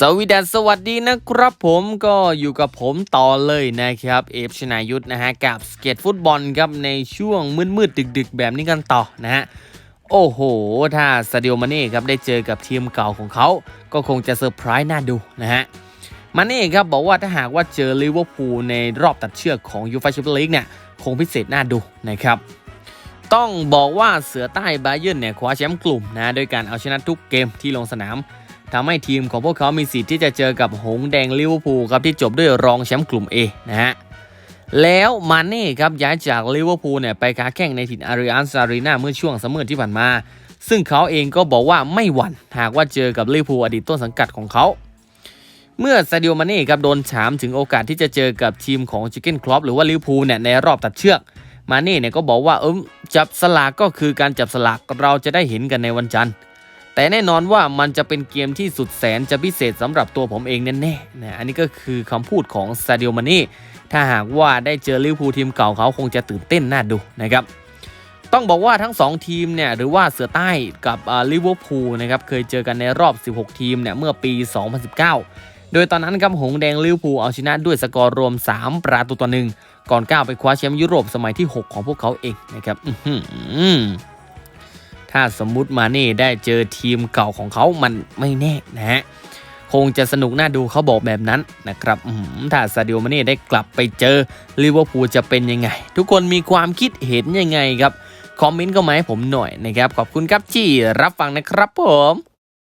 สวีดัสสวัสดีนะครับผมก็อยู่กับผมต่อเลยนะครับ เอฟชนายุทธนะฮะกับสเก็ตฟุตบอลครับในช่วงมืดๆดึก ๆ แบบนี้กันต่อนะฮะโอ้โห ถ้าซาดิโอมาเน่ครับได้เจอกับทีมเก่าของเขา ก็คงจะเซอร์ไพรส์น่าดูนะฮะมาเน่ครับบอกว่าถ้าหากว่าเจอลิเวอร์พูลในรอบตัดเชือกของยูฟาแชมเปี้ยนลีกเนี่ยคงพิเศษน่าดูนะครับต้องบอกว่าเสือใต้บาเยิร์นเนี่ยคว้าแชมป์กลุ่มนะโดยการเอาชนะทุกเกมที่ลงสนาม ทำให้ทีมของพวกเขามีสิทธิ์ที่จะเจอกับหงแดงลิเวอร์พูลครับที่จบด้วยรองแชมป์กลุ่ม A นะฮะแล้วมาเน่ครับย้ายจากลิเวอร์พูลเนี่ยไปค้าแข่งในถิ่นอาริอันซารีนาเมื่อช่วงซัมเมอร์ที่ผ่านมา ซึ่งเขาเองก็บอกว่าไม่หวั่นหากว่าเจอกับลิเวอร์พูลอดีตต้นสังกัดของเขา เมื่อซาดิโอมาเน่ครับโดนถามถึงโอกาสที่จะเจอกับทีมของจิเก้นคลอปหรือว่าลิเวอร์พูลเนี่ยในรอบตัดเชือกมาเน่เนี่ยก็บอกว่าเออจับสลากก็คือการจับสลากเราจะได้เห็นกันในวันจันทร์ แต่แน่นอนว่ามันจะเป็นเกมที่สุดแสนจะพิเศษสำหรับตัวผมเองแน่ๆนะอันนี้ก็คือคำพูดของซาดิโอมานี่ถ้าหากว่าได้เจอลิเวอร์พูลทีมเก่าเขาคงจะตื่นเต้นน่าดูนะครับต้องบอกว่าทั้ง 2 ทีมเนี่ยหรือว่าเสือใต้กับลิเวอร์พูลนะครับเคยเจอกันในรอบ 16 ทีมเนี่ยเมื่อปี 2019 โดยตอนนั้นครับหงแดงลิเวอร์พูลเอาชนะด้วยสกอร์รวม 3 ประตูต่อหนึ่งก่อนก้าวไปคว้าแชมป์ยุโรปสมัยที่ 6 ของพวกเขาเองนะครับอื้อหือ ถ้าสมมุติมาเน่ได้เจอทีมเก่าของเขามันไม่แน่นะฮะคงจะสนุกน่าดูเขาบอกแบบนั้นนะครับถ้าซาดิโอมาเน่ได้กลับไปเจอลิเวอร์พูลจะเป็นยังไง ทุกคนมีความคิดเห็นยังไงครับ คอมเมนต์ก็มาให้ผมหน่อยนะครับ ขอบคุณครับที่รับฟังนะครับผม